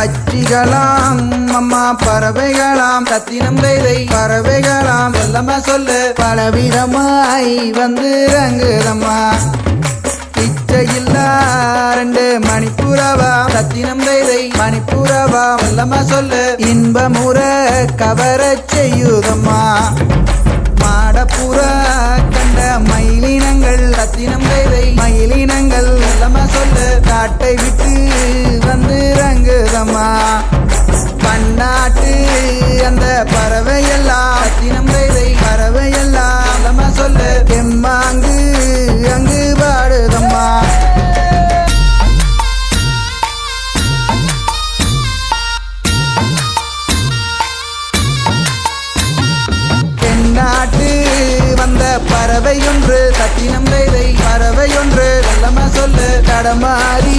பச்சிகளாம் அம்மா பறவைகளாம் சத்தினம் தைதை பறவைகளாம் சொல்லமா சொல்லு. பலவிதமாய் வந்து ரங்குதம்மா இச்சையில்லா ரெண்டு மணிப்புறவா சத்தினம் தைதை மணிப்புறவா வல்லமா சொல்லு. இன்பமுற கவர செய்யுதம்மா. மாடப்புறா கண்ட மயிலினங்கள் சத்தினம் தைதை மயிலினங்கள் வல்லமா சொல்லு. காட்டை விட்டு ரங்குதம்மா பன்னாட்டு அந்த பறவை எல்லாம் ரத்தினம் தைதை பறவை எல்லாம் சொல்லு எம்மாங்கு அங்கு பாடுதம்மா நாட்டு வந்த பறவை ஒன்று சத்தினம் வேதை பறவை ஒன்று வெள்ளமா சொல்லு கடமாறி